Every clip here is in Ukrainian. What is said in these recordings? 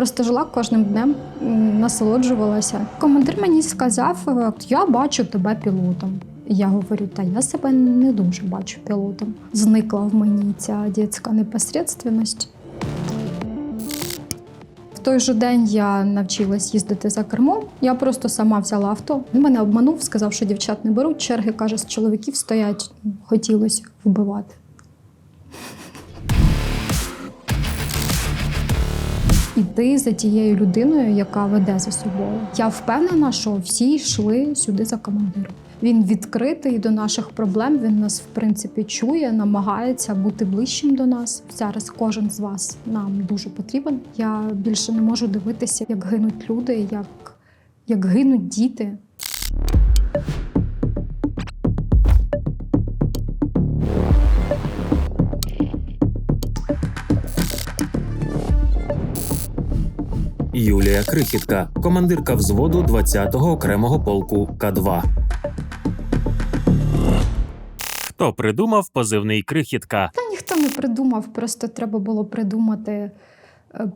Просто жила кожним днем, насолоджувалася. Командир мені сказав: е, я бачу тебе пілотом. Я говорю, та я себе не дуже бачу пілотом. Зникла в мені ця дитяча непосередственність. В той же день я навчилась їздити за кермом. Я просто сама взяла авто. Мене обманув, сказав, що дівчат не беруть. Черги каже, з чоловіків стоять. Хотілося вбивати. Іти за тією людиною, яка веде за собою. Я впевнена, що всі йшли сюди за командиром. Він відкритий до наших проблем. Він нас, в принципі, чує, намагається бути ближчим до нас. Зараз кожен з вас нам дуже потрібен. Я більше не можу дивитися, як гинуть люди, як, як гинуть діти. Юлія Крихітка, командирка взводу 20-го окремого полку К2. Хто придумав позивний крихітка? Та ніхто не придумав, просто треба було придумати е,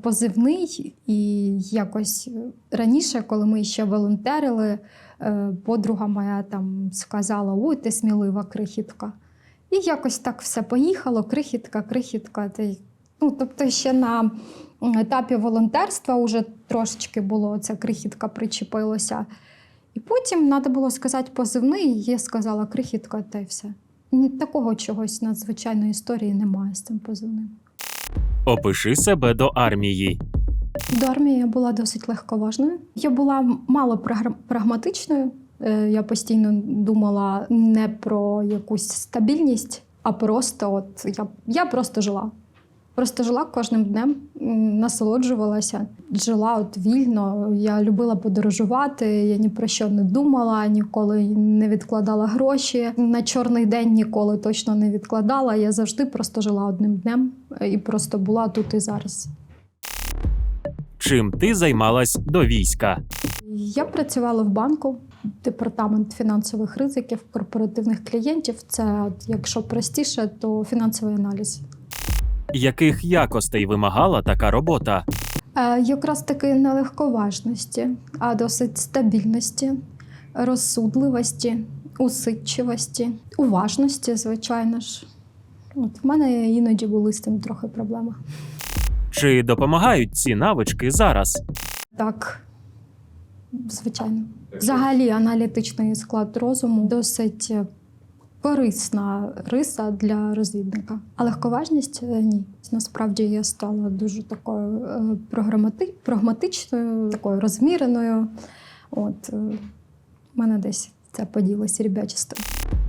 позивний. І якось е, раніше, коли ми ще волонтерили, е, подруга моя там сказала: Ой, ти смілива крихітка. І якось так все поїхало, крихітка, крихітка. Ну, тобто ще на етапі волонтерства вже трошечки було ця крихітка причепилося. І потім треба було сказати позивний, і я сказала крихітка, та й все. Ні, такого чогось надзвичайної історії немає з цим позивним. Опиши себе до армії. До армії я була досить легковажною. Я була мало прагматичною. Е, Я постійно думала не про якусь стабільність, а просто от я, я просто жила. Просто жила кожним днем, насолоджувалася, жила от вільно. Я любила подорожувати, я ні про що не думала, ніколи не відкладала гроші. На чорний день ніколи точно не відкладала. Я завжди просто жила одним днем е, і просто була тут і зараз. Чим ти займалась до війська? Я працювала в банку, департамент фінансових ризиків, корпоративних клієнтів. Це, якщо простіше, то фінансовий аналіз. Яких якостей вимагала така робота? Е, якраз таки не легковажності, а досить стабільності, розсудливості, усидчивості, уважності, звичайно ж. От в мене іноді були з цим трохи проблеми. Чи допомагають ці навички зараз? Так, звичайно. Взагалі, аналітичний склад розуму досить корисна риса для розвідника. А легковажність е, ні. Насправді я стала дуже такою е, прагматичною, такою розміреною. От е, в мене десь це поділося ребячисто.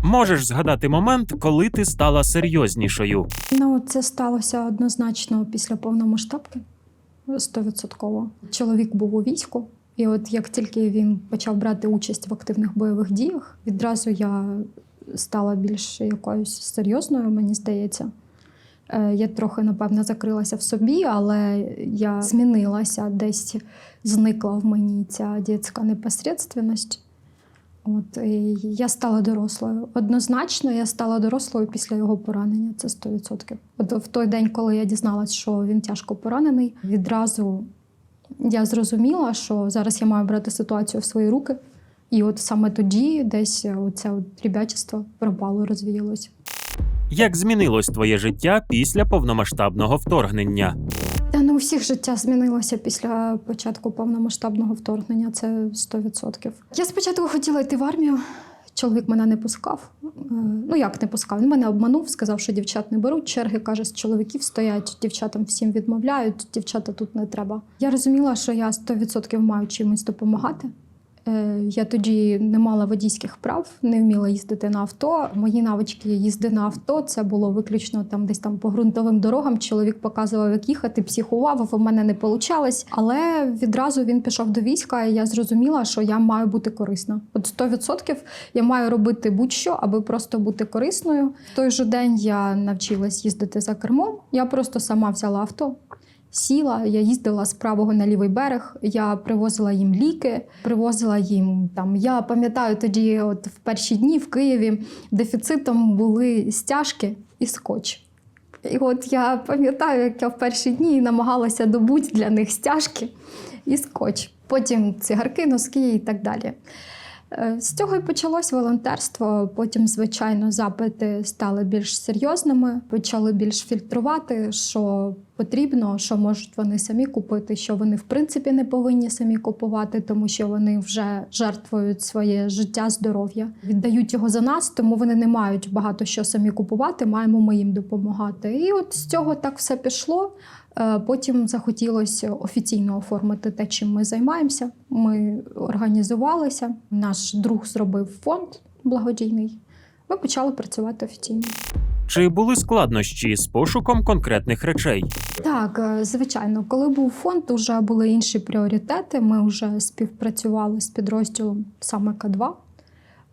Можеш згадати момент, коли ти стала серйознішою? Ну, це сталося однозначно після повномасштабки. Стовідсотково. Чоловік був у війську, і от як тільки він почав брати участь в активних бойових діях, відразу я стала більш якоюсь серйозною, мені здається. Е, Я трохи, напевно, закрилася в собі, але я змінилася, десь зникла в мені ця дитяча непосередственність. От, і я стала дорослою. Однозначно, я стала дорослою після його поранення. Це 100%. От в той день, коли я дізналась, що він тяжко поранений, відразу я зрозуміла, що зараз я маю брати ситуацію в свої руки. І от саме тоді десь оце от ребячество пропало, розвіялося. Як змінилось твоє життя після повномасштабного вторгнення? Та ну у всіх життя змінилося після початку повномасштабного вторгнення. Це 100%. Я спочатку хотіла йти в армію. Чоловік мене не пускав. Е, Ну як не пускав? Він мене обманув, сказав, що дівчат не беруть. Черги каже, з чоловіків стоять, дівчатам всім відмовляють, дівчата тут не треба. Я розуміла, що я 100% маю чимось допомагати. Е, Я тоді не мала водійських прав, не вміла їздити на авто. Мої навички їзди на авто це було виключно там десь там по ґрунтовим дорогам. Чоловік показував, як їхати, психував, в мене не вийшло. Але відразу він пішов до війська, і я зрозуміла, що я маю бути корисна. От 100% я маю робити будь-що, аби просто бути корисною. В той же день я навчилась їздити за кермом. Я просто сама взяла авто. Сіла, я їздила з правого на лівий берег. Я привозила їм ліки, привозила їм там. Я пам'ятаю тоді, от в перші дні в Києві дефіцитом були стяжки і скотч. І от я пам'ятаю, як я в перші дні намагалася добути для них стяжки і скотч. Потім цигарки, носки і так далі. Е, З цього і почалось волонтерство. Потім, звичайно, запити стали більш серйозними, почали більш фільтрувати, що потрібно, що можуть вони самі купити, що вони в принципі не повинні самі купувати, тому що вони вже жертвують своє життя, здоров'я, віддають його за нас, тому вони не мають багато що самі купувати. Маємо ми їм допомагати. І от з цього так все пішло. Е, Потім захотілося офіційно оформити те, чим ми займаємося. Ми організувалися. Наш друг зробив фонд благодійний. Ми почали працювати офіційно. Чи були складнощі з пошуком конкретних речей? Так, е, звичайно, коли був фонд, вже були інші пріоритети. Ми вже співпрацювали з підрозділом саме К2.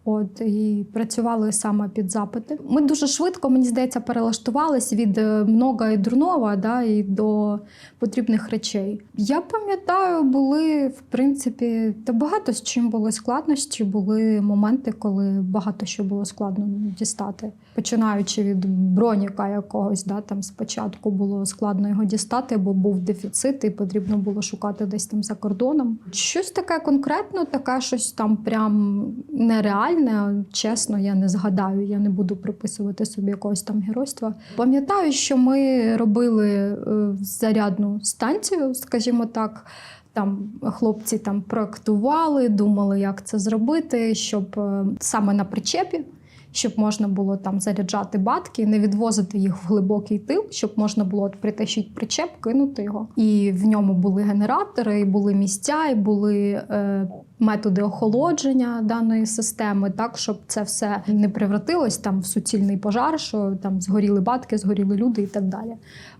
От і працювали саме під запити. Ми дуже швидко, мені здається, перелаштувались від е, много і дурнова да, і до потрібних речей. Я пам'ятаю, були в принципі та багато з чим були складнощі. Були моменти, коли багато що було складно дістати. Починаючи від броніка якогось, да, там спочатку було складно його дістати, бо був дефіцит, і потрібно було шукати десь там за кордоном. Щось таке конкретно, таке щось там прям нереальне. Чесно, я не згадаю, я не буду приписувати собі якогось там геройства. Пам'ятаю, що ми робили е, зарядну станцію, скажімо так. Там хлопці там проектували, думали, як це зробити, щоб е, саме на причепі, щоб можна було там заряджати батки, не відвозити їх в глибокий тил, щоб можна було притащити причеп, кинути його. І в ньому були генератори, і були місця, і були е, методи охолодження даної системи, так щоб це все не превратилось там в суцільний пожар, що там згоріли батки, згоріли люди і так далі.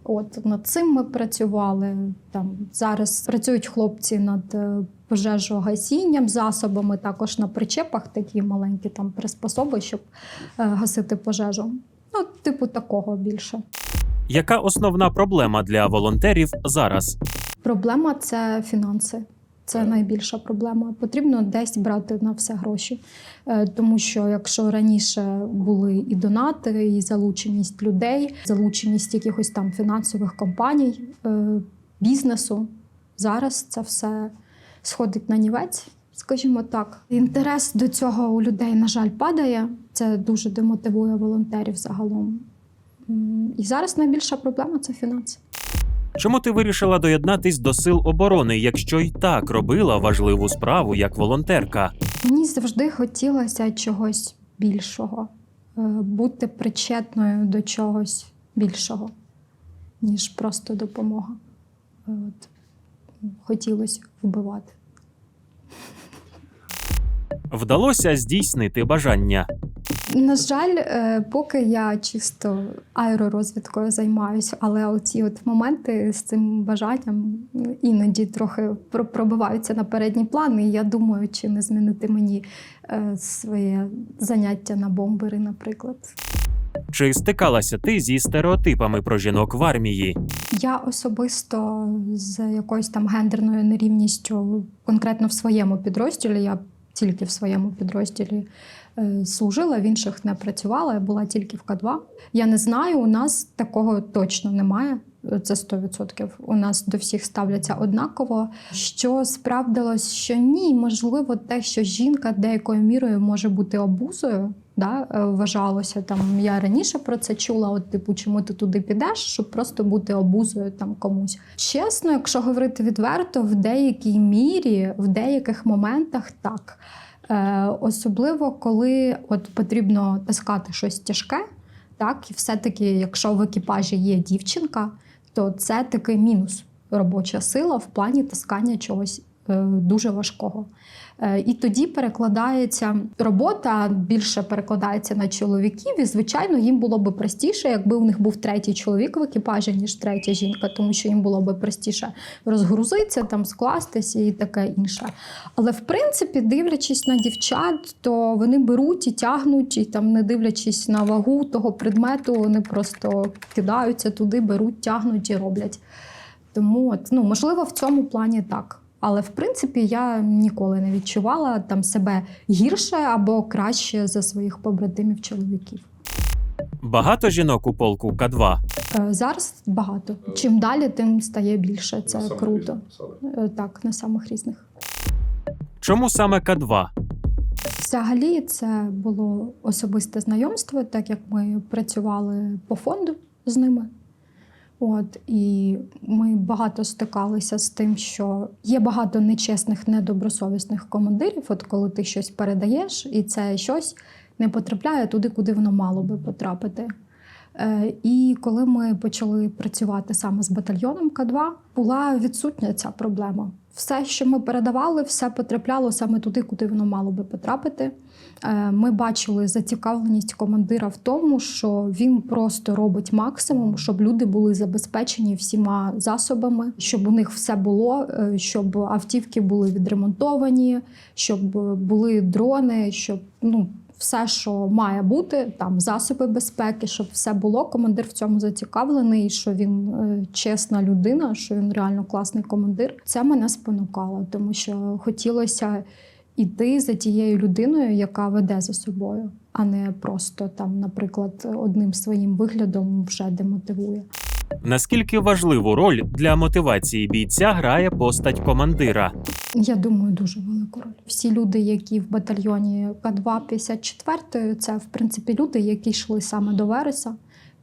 От над цим ми працювали. Там зараз працюють хлопці над е, пожежогасінням, засобами, також на причепах такі маленькі там приспособи, щоб е, гасити пожежу. Ну, типу такого більше. Яка основна проблема для волонтерів зараз? Проблема це фінанси. Це найбільша проблема. Потрібно десь брати на все гроші. Е, Тому що якщо раніше були і донати, і залученість людей, залученість якихось там фінансових компаній, е, бізнесу, зараз це все сходить на нівець, скажімо так. Інтерес до цього у людей, на жаль, падає. Це дуже демотивує волонтерів загалом. І зараз найбільша проблема це фінанси. Чому ти вирішила доєднатись до сил оборони, якщо й так робила важливу справу як волонтерка? Мені завжди хотілося чогось більшого, е, бути причетною до чогось більшого, ніж просто допомога. От. Хотілося вбивати. Вдалося здійснити бажання. На жаль, е, поки я чисто аеророзвідкою займаюся, але оці от моменти з цим бажанням іноді трохи пробиваються на передній план, і я думаю, чи не змінити мені е, своє заняття на бомбери, наприклад. Чи стикалася ти зі стереотипами про жінок в армії? Я особисто з якоюсь там гендерною нерівністю, конкретно в своєму підрозділі, я тільки в своєму підрозділі е, служила, в інших не працювала, я була тільки в К2. Я не знаю, у нас такого точно немає. Це 100%. У нас до всіх ставляться однаково. Що справдилось, що ні, можливо, те, що жінка деякою мірою може бути обузою. Да, е, вважалося там. Я раніше про це чула. От, типу, чому ти туди підеш, щоб просто бути обузою там комусь. Чесно, якщо говорити відверто, в деякій мірі, в деяких моментах так. Е, особливо коли от потрібно таскати щось тяжке, так і все-таки, якщо в екіпажі є дівчинка, то це такий мінус. Робоча сила в плані таскання чогось дуже важкого. Е, І тоді перекладається робота більше перекладається на чоловіків, і звичайно їм було би простіше, якби у них був третій чоловік в екіпажі, ніж третя жінка, тому що їм було би простіше розгрузитися, там скластися і таке інше. Але в принципі, дивлячись на дівчат, то вони беруть і тягнуть, і там, не дивлячись на вагу того предмету, вони просто кидаються туди, беруть, тягнуть і роблять. Тому ну, можливо, в цьому плані так. Але в принципі я ніколи не відчувала там себе гірше або краще за своїх побратимів чоловіків. Багато жінок у полку К2. Е, Зараз багато. Чим далі, тим стає більше. Це круто. Е, Так, на самих різних. Чому саме К2? Взагалі, це було особисте знайомство, так як ми працювали по фонду з ними. От, і ми багато стикалися з тим, що є багато нечесних, недобросовісних командирів, от коли ти щось передаєш, і це щось не потрапляє туди, куди воно мало би потрапити. Е, І коли ми почали працювати саме з батальйоном К2, була відсутня ця проблема. Все, що ми передавали, все потрапляло саме туди, куди воно мало би потрапити. Е, Ми бачили зацікавленість командира в тому, що він просто робить максимум, щоб люди були забезпечені всіма засобами, щоб у них все було, е, щоб автівки були відремонтовані, щоб були дрони, щоб ну. Все, що має бути, там засоби безпеки, щоб все було. Командир в цьому зацікавлений, що він е, чесна людина, що він реально класний командир. Це мене спонукало, тому що хотілося іти за тією людиною, яка веде за собою, а не просто там, наприклад, одним своїм виглядом вже демотивує. Наскільки важливу роль для мотивації бійця грає постать командира? Я думаю, дуже велику роль. Всі люди, які в батальйоні К2 54, це в принципі люди, які йшли саме до Вереса.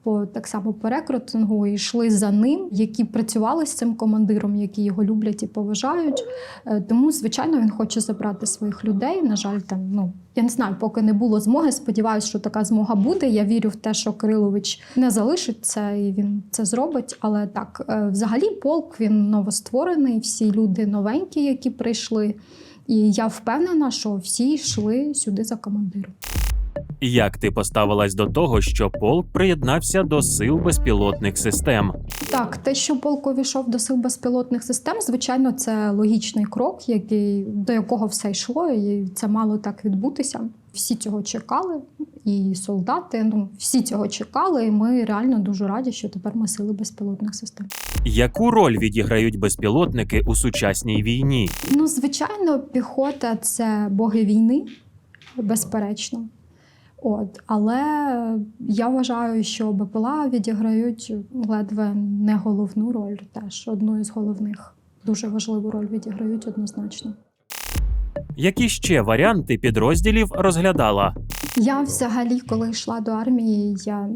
По так само по рекрутингу йшли за ним, які працювали з цим командиром, які його люблять і поважають. Е, Тому, звичайно, він хоче забрати своїх людей. На жаль, там ну я не знаю, поки не було змоги. Сподіваюся, що така змога буде. Я вірю в те, що Кирилович не залишить це і він це зробить. Але так, е, взагалі, полк він новостворений, всі люди новенькі, які прийшли. І я впевнена, що всі йшли сюди за командиром. Як ти поставилась до того, що полк приєднався до сил безпілотних систем? Так, те, що полк увійшов до сил безпілотних систем, звичайно, це логічний крок, який до якого все йшло, і це мало так відбутися. Всі цього чекали, і солдати. Ну всі цього чекали. І ми реально дуже раді, що тепер ми сили безпілотних систем. Яку роль відіграють безпілотники у сучасній війні? Ну, звичайно, піхота це боги війни, безперечно. От, але я вважаю, що БПЛА відіграють ледве не головну роль, теж одну із головних. Дуже важливу роль відіграють однозначно. Які ще варіанти підрозділів розглядала? Я взагалі, коли йшла до армії, я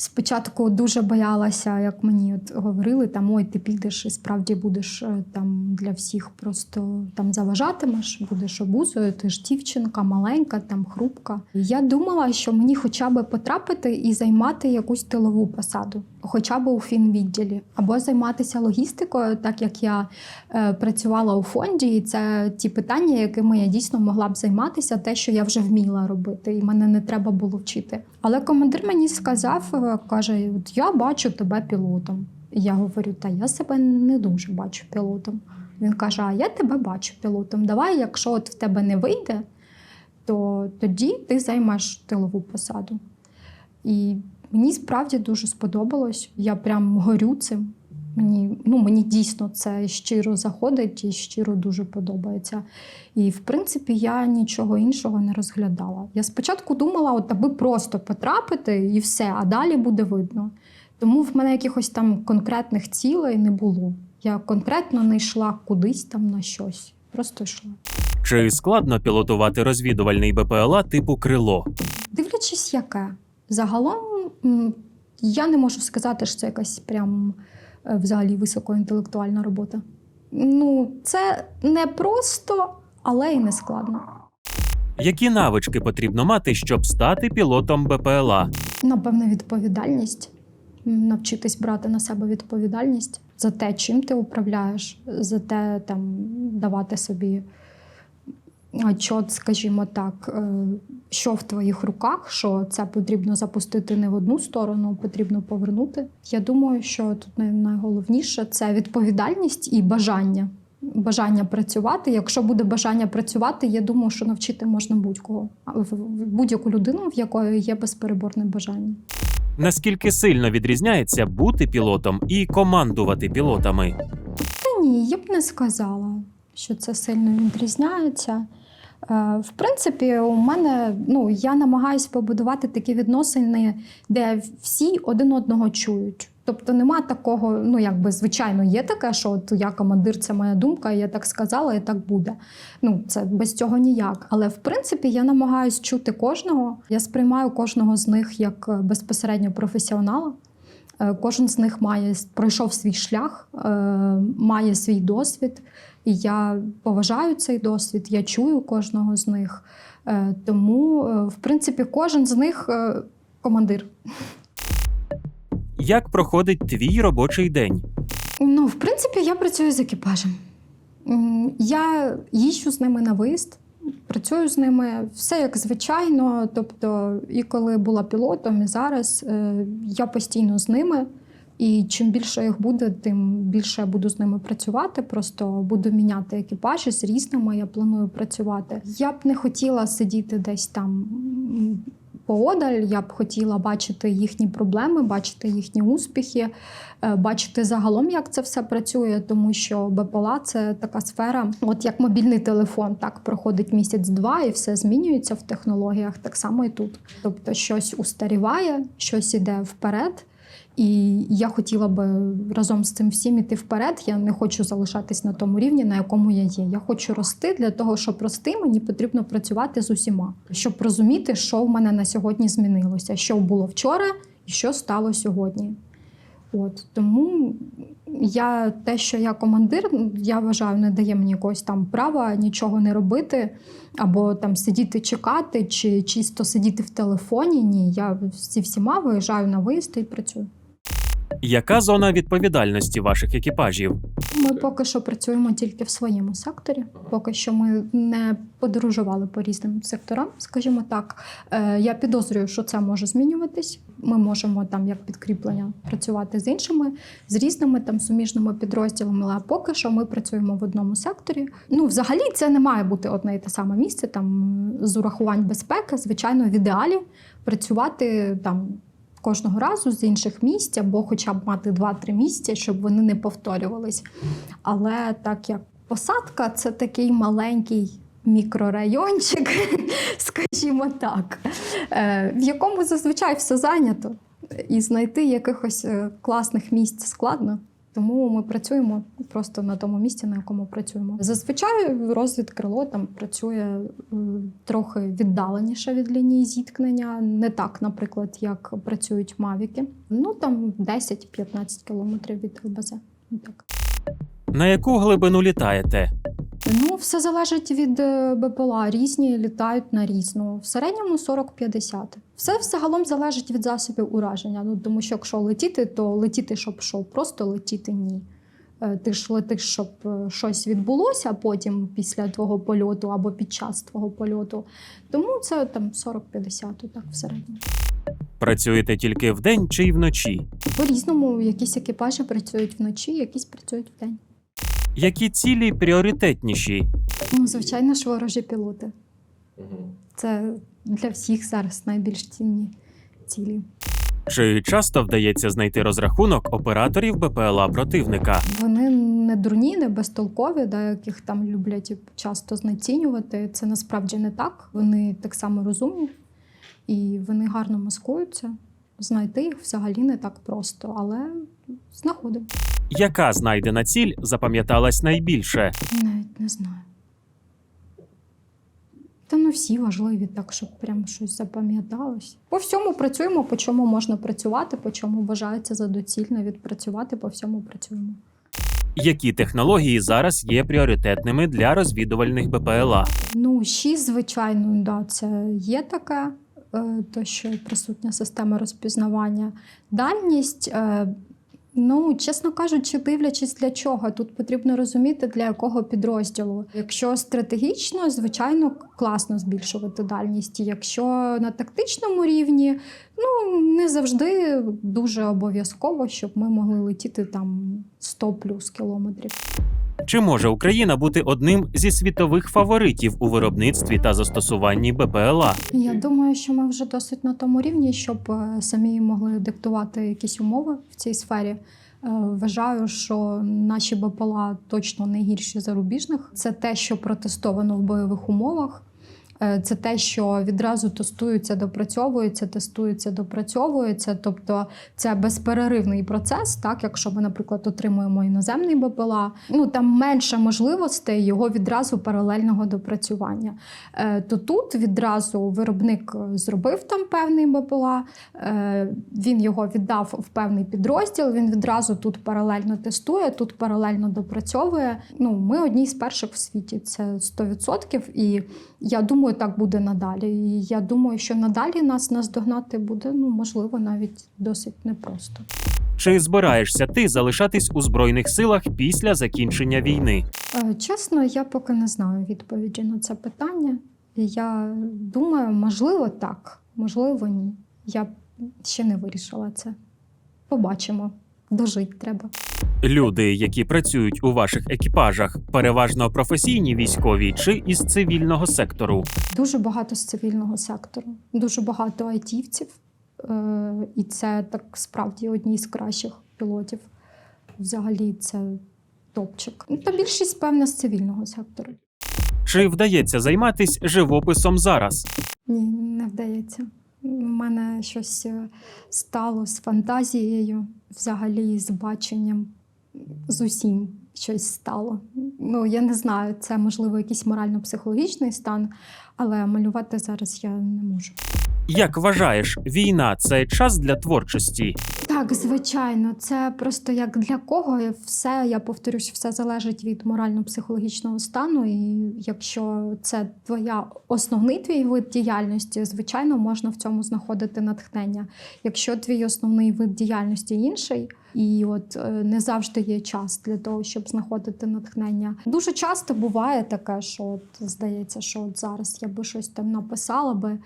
спочатку дуже боялася, як мені от говорили, там ой, ти підеш і справді будеш е, там для всіх просто там заважатимеш, будеш обузою, ти ж дівчинка, маленька, там хрупка. Я думала, що мені хоча б потрапити і займати якусь тилову посаду, хоча б у фінвідділі, або займатися логістикою, так як я е, працювала у фонді, і це ті питання, якими я дійсно могла б займатися, те, що я вже вміла робити, і мене не треба було вчити. Але командир мені сказав, е, каже: От я бачу тебе пілотом. І я говорю, та я себе не дуже бачу пілотом. Він каже: А я тебе бачу пілотом. Давай, якщо от в тебе не вийде, то тоді ти займеш тилову посаду. І мені справді дуже сподобалось. Я прям горю цим. Мені, ну, мені дійсно це щиро заходить і щиро дуже подобається. І в принципі я нічого іншого не розглядала. Я спочатку думала, от аби просто потрапити і все, а далі буде видно. Тому в мене якихось там конкретних цілей не було. Я конкретно не йшла кудись там на щось. Просто йшла. Чи складно пілотувати розвідувальний БПЛА типу крило? Дивлячись, яке. Загалом я не можу сказати, що це якась прям взагалі високоінтелектуальна робота. Ну, це не просто, але й не складно. Які навички потрібно мати, щоб стати пілотом БПЛА? Напевно, відповідальність. Навчитись брати на себе відповідальність за те, чим ти управляєш, за те, там давати собі отчет, скажімо так, е, що в твоїх руках, що це потрібно запустити не в одну сторону, потрібно повернути. Я думаю, що тут най- найголовніше це відповідальність і бажання. Бажання працювати. Якщо буде бажання працювати, я думаю, що навчити можна будь-кого, будь-яку людину, в якої є безпереборне бажання. Наскільки сильно відрізняється бути пілотом і командувати пілотами? Та ні, я б не сказала, що це сильно відрізняється. Е, В принципі, у мене ну я намагаюся побудувати такі відносини, де всі один одного чують. Тобто нема такого, ну якби звичайно є таке, що от я командир, це моя думка, я так сказала, і так буде. Ну це без цього ніяк. Але в принципі я намагаюся чути кожного. Я сприймаю кожного з них як е, безпосередньо професіонала. Е, Кожен з них має пройшов свій шлях, має свій досвід, і я поважаю цей досвід, я чую кожного з них. Е, Тому, е, в принципі, кожен з них е, командир. Як проходить твій робочий день? Ну, в принципі, я працюю з екіпажем. Я їжджу з ними на виїзд, працюю з ними все як звичайно. Тобто, і коли була пілотом, і зараз я постійно з ними. І чим більше їх буде, тим більше я буду з ними працювати. Просто буду міняти екіпажі з різними. Я планую працювати. Я б не хотіла сидіти десь там поодаль. Я б хотіла бачити їхні проблеми, бачити їхні успіхи, е, бачити загалом, як це все працює, тому що БПЛА це така сфера, от як мобільний телефон, так проходить місяць-два, і все змінюється в технологіях, так само і тут. Тобто, щось устаріває, щось іде вперед. І я хотіла би разом з цим всім іти вперед. Я не хочу залишатись на тому рівні, на якому я є. Я хочу рости. Для того, щоб рости, мені потрібно працювати з усіма, щоб розуміти, що в мене на сьогодні змінилося, що було вчора і що стало сьогодні. От тому я те, що я командир, я вважаю, не дає мені якогось там права нічого не робити, або там сидіти чекати, чи чисто сидіти в телефоні. Ні, я зі всіма виїжджаю на виїзд і працюю. Яка зона відповідальності ваших екіпажів? Ми поки що працюємо тільки в своєму секторі. Поки що ми не подорожували по різним секторам, скажімо так. Е, Я підозрюю, що це може змінюватись. Ми можемо там як підкріплення працювати з іншими, з різними там суміжними підрозділами. Але поки що ми працюємо в одному секторі. Ну, взагалі, це не має бути одне і те саме місце. Там з урахувань безпеки, звичайно, в ідеалі працювати там кожного разу з інших місць, або хоча б мати 2-3 місця, щоб вони не повторювались. Але так як посадка це такий маленький мікрорайончик, скажімо так, е, в якому зазвичай все зайнято. І знайти якихось е, класних місць складно. Тому ми працюємо просто на тому місці, на якому працюємо. Зазвичай розвід крило там працює е, трохи віддаленіше від лінії зіткнення, не так, наприклад, як працюють мавіки. Ну там 10-15 кілометрів від ЛБЗ. Ну, Так. На яку глибину літаєте? Ну, все залежить від е, БПЛА. Різні літають на різну. В середньому 40-50. Все взагалом залежить від засобів ураження. Ну, тому що якщо летіти, то летіти, щоб що, просто летіти ні. Е, Ти ж летиш, щоб е, щось відбулося потім після твого польоту або під час твого польоту. Тому це там 40-50, так в середньому. Працюєте тільки вдень чи й вночі? По-різному якісь екіпажі працюють вночі, якісь працюють вдень. Які цілі пріоритетніші? Ну, звичайно ж, ворожі пілоти. Це для всіх зараз найбільш цінні цілі. Чи часто вдається знайти розрахунок операторів БПЛА противника? Вони не дурні, не безтолкові, да, яких там люблять часто знецінювати. Це насправді не так. Вони так само розумні і вони гарно маскуються. Знайти їх взагалі не так просто, але знаходимо. Яка знайдена ціль запам'яталась найбільше? Навіть не знаю. Та ну всі важливі, так щоб прям щось запам'яталось. По всьому працюємо, по чому можна працювати, по чому вважається за доцільно відпрацювати, по всьому працюємо. Які технології зараз є пріоритетними для розвідувальних БПЛА? Ну, 6, звичайно, да, це є таке, е, то що присутня система розпізнавання. Дальність, е, ну, чесно кажучи, дивлячись для чого, тут потрібно розуміти, для якого підрозділу. Якщо стратегічно, звичайно, класно збільшувати дальність. Якщо на тактичному рівні, ну не завжди дуже обов'язково, щоб ми могли летіти там 100 плюс кілометрів. Чи може Україна бути одним зі світових фаворитів у виробництві та застосуванні БПЛА? Я думаю, що ми вже досить на тому рівні, щоб е, самі могли диктувати якісь умови в цій сфері. Е, Вважаю, що наші БПЛА точно не гірші зарубіжних. Це те, що протестовано в бойових умовах. Е, Це те, що відразу тестується, допрацьовується, тестується, допрацьовується. Тобто це безперервний процес. Так, якщо ми, наприклад, отримуємо іноземний БПЛА, ну там менше можливостей його відразу паралельного допрацювання. Е, То тут відразу виробник зробив там певний БПЛА, е, він його віддав в певний підрозділ. Він відразу тут паралельно тестує, тут паралельно допрацьовує. Ну, ми одні з перших в світі, це 100%. І я думаю, так буде надалі. І я думаю, що надалі нас наздогнати буде ну можливо навіть досить непросто. Чи збираєшся ти залишатись у збройних силах після закінчення війни? Е, Чесно, я поки не знаю відповіді на це питання. Я думаю, можливо, так, можливо, ні. Я ще не вирішила це. Побачимо. Дожить треба. Люди, які працюють у ваших екіпажах, переважно професійні військові чи із цивільного сектору. Дуже багато з цивільного сектору, дуже багато айтівців. Е, І це так справді одні з кращих пілотів. Взагалі, це топчик. Ну, Та більшість, певно, з цивільного сектору. Чи вдається займатись живописом зараз? Ні, не вдається. У мене щось е, стало з фантазією, взагалі з баченням, з усім щось стало. Ну, я не знаю, це можливо якийсь морально-психологічний стан, але малювати зараз я не можу. Як вважаєш, війна це час для творчості? Так, звичайно, це просто як для кого все, я повторюсь, все залежить від морально-психологічного стану. І якщо це твоя основний твій вид діяльності, звичайно, можна в цьому знаходити натхнення. Якщо твій основний вид діяльності інший, і от е, не завжди є час для того, щоб знаходити натхнення. Дуже часто буває таке, що от здається, що от зараз я би щось там написала би.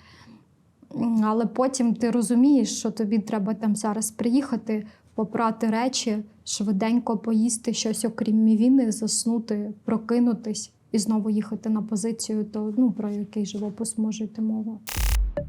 Але потім ти розумієш, що тобі треба там зараз приїхати, попрати речі, швиденько поїсти щось, окрім мівіни, заснути, прокинутись і знову їхати на позицію, то ну про який живопис може йти мова.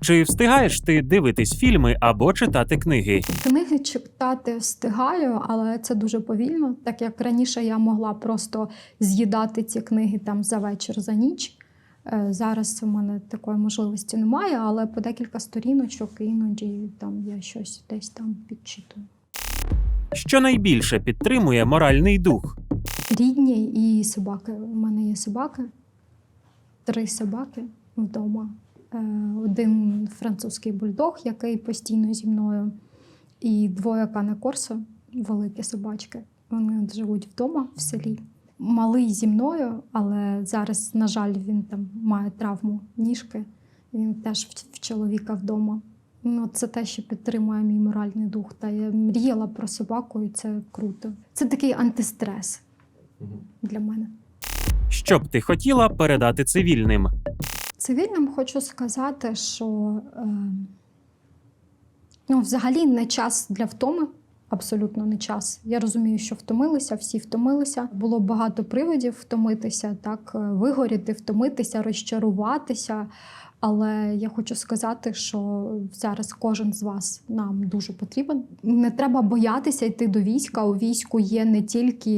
Чи встигаєш ти дивитись фільми або читати книги? Книги читати встигаю, але це дуже повільно, так як раніше я могла просто з'їдати ці книги там за вечір, за ніч. Е, Зараз у мене такої можливості немає, але по декілька сторіночок іноді там я щось десь там підчитую. Що найбільше підтримує моральний дух? Рідні і собаки. У мене є собаки, три собаки вдома. Е, Один французький бульдог, який постійно зі мною, і двоє кане корсо, великі собачки. Вони живуть вдома в селі. Малий зі мною, але зараз, на жаль, він там має травму ніжки. Він теж в- в чоловіка вдома. Ну, це те, що підтримує мій моральний дух. Та я мріяла про собаку, і це круто. Це такий антистрес для мене. Що б ти хотіла передати цивільним? Цивільним хочу сказати, що е, ну, взагалі не час для втоми. Абсолютно не час. Я розумію, що втомилися, всі втомилися. Було багато приводів втомитися, так е, вигоріти, втомитися, розчаруватися. Але я хочу сказати, що зараз кожен з вас нам дуже потрібен. Не треба боятися йти до війська. У війську є не тільки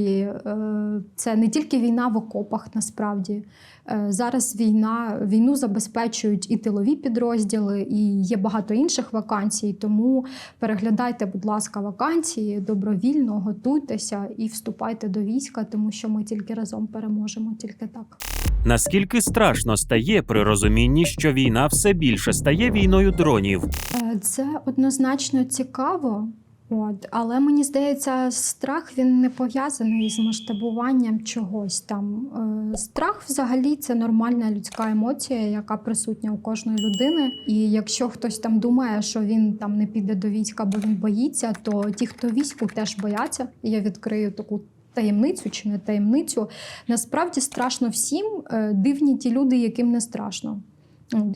е, це не тільки війна в окопах, насправді. Е, Зараз війна, війну забезпечують і тилові підрозділи, і є багато інших вакансій. Тому переглядайте, будь ласка, вакансії добровільно, готуйтеся і вступайте до війська, тому що ми тільки разом переможемо, тільки так. Наскільки страшно стає при розумінні, що війна все більше стає війною дронів? Е, Це однозначно цікаво. От, але мені здається, страх він не пов'язаний з масштабуванням чогось там. Е, Страх взагалі це нормальна людська емоція, яка присутня у кожної людини. І якщо хтось там думає, що він там не піде до війська, бо він боїться, то ті, хто війську, теж бояться. Я відкрию таку таємницю чи не таємницю. Насправді страшно всім. Е, Дивні ті люди, яким не страшно.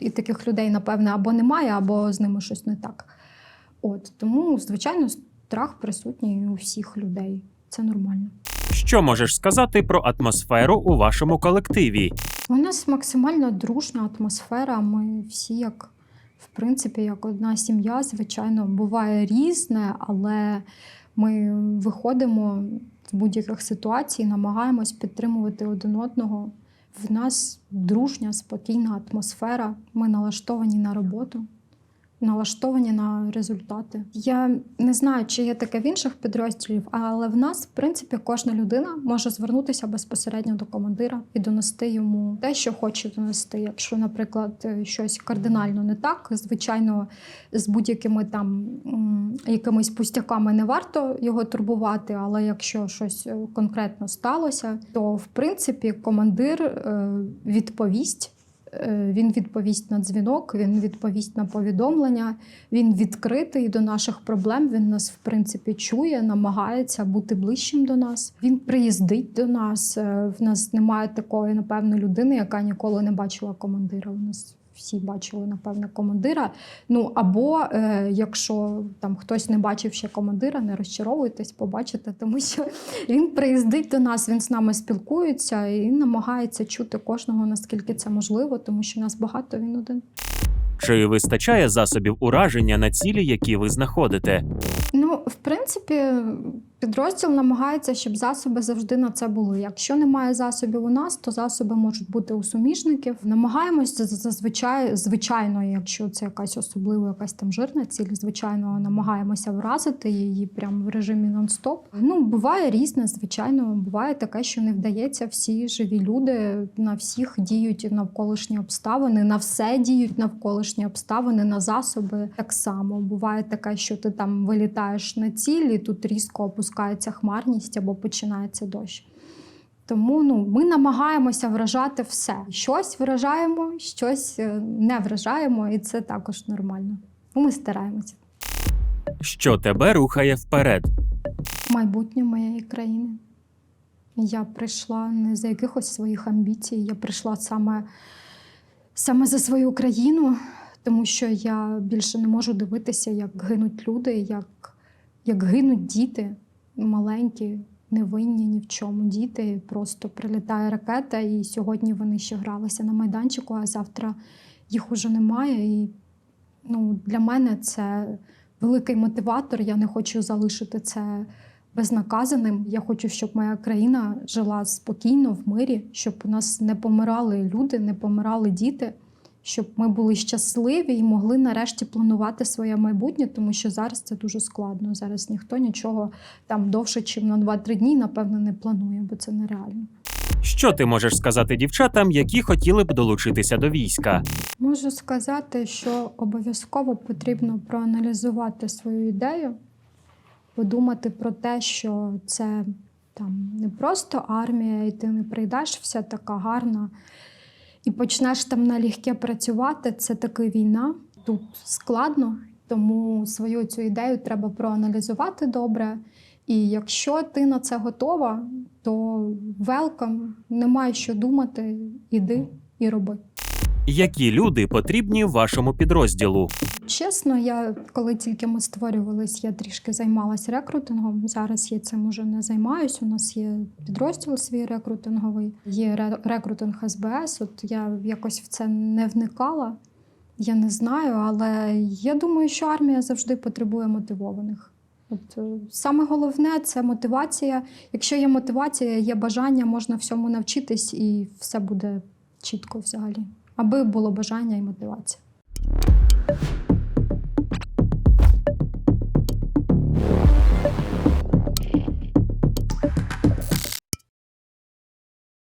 І таких людей, напевне, або немає, або з ними щось не так. От тому, звичайно, страх присутній у всіх людей. Це нормально. Що можеш сказати про атмосферу у вашому колективі? У нас максимально дружна атмосфера. Ми всі, як в принципі, як одна сім'я, звичайно, буває різне, але ми виходимо з будь-яких ситуацій, намагаємось підтримувати один одного, В нас дружня, спокійна атмосфера. Ми налаштовані на роботу, налаштовані на результати. Я не знаю, чи є таке в інших підрозділів, але в нас, в принципі, кожна людина може звернутися безпосередньо до командира і донести йому те, що хоче донести. Якщо, наприклад, е, щось кардинально не так, звичайно, з будь-якими там якимись пустяками не варто його турбувати. Але якщо щось е, конкретно сталося, то в принципі командир е, відповість. Е, Він відповість на дзвінок, він відповість на повідомлення, він відкритий до наших проблем. Він нас, в принципі, чує, намагається бути ближчим до нас. Він приїздить до нас. Е, В нас немає такої, напевно, людини, яка ніколи не бачила командира. У нас всі бачили, напевно, командира. Ну або е, якщо там хтось не бачив ще командира, не розчаровуйтесь, побачите, тому що він приїздить до нас, він з нами спілкується і намагається чути кожного, наскільки це можливо, тому що нас багато, він один. Чи вистачає засобів ураження на цілі, які ви знаходите? Ну, в принципі, підрозділ намагається, щоб засоби завжди на це були. Якщо немає засобів у нас, то засоби можуть бути у суміжників. Намагаємося зазвичай, звичайно, якщо це якась особлива, якась там жирна ціль, звичайно, намагаємося вразити її прямо в режимі нон-стоп. Ну, буває різне, звичайно, буває таке, що не вдається. Всі живі люди на всіх діють навколишні обставини, на все діють навколишні обставини, на засоби так само. Буває таке, що ти там вилітаєш на ціль, і тут різко опускається хмарність або починається дощ. Тому ну, ми намагаємося вражати все. Щось вражаємо, щось е, не вражаємо, і це також нормально. Ми стараємося. Що тебе рухає вперед? Майбутнє моєї країни. Я прийшла не за якихось своїх амбіцій, я прийшла саме, саме за свою країну, тому що я більше не можу дивитися, як гинуть люди, як, як гинуть діти маленькі, невинні ні в чому. Діти просто прилітає ракета, і сьогодні вони ще гралися на майданчику, а завтра їх уже немає. І ну, для мене це великий мотиватор. Я не хочу залишити це безнаказаним. Я хочу, щоб моя країна жила спокійно в мирі, щоб у нас не помирали люди, не помирали діти, щоб ми були щасливі і могли нарешті планувати своє майбутнє, тому що зараз це дуже складно. Зараз ніхто нічого там довше, ніж на 2-3 дні, напевно, не планує, бо це нереально. Що ти можеш сказати дівчатам, які хотіли б долучитися до війська? Можу сказати, що обов'язково потрібно проаналізувати свою ідею, подумати про те, що це там не просто армія, і ти не прийдеш вся така гарна, і почнеш там налегке працювати. Це таки війна. Тут складно, тому свою цю ідею треба проаналізувати добре. І якщо ти на це готова, то велкам, немає що думати, іди і роби. Які люди потрібні вашому підрозділу? Чесно, я коли тільки ми створювались, я трішки займалася рекрутингом. Зараз я цим уже не займаюся. У нас є підрозділ свій рекрутинговий, є рекрутинг СБС. От я якось в це не вникала. Я не знаю, але я думаю, що армія завжди потребує мотивованих. От е, саме головне це мотивація. Якщо є мотивація, є бажання, можна всьому навчитись, і все буде чітко взагалі. Аби було бажання і мотивація.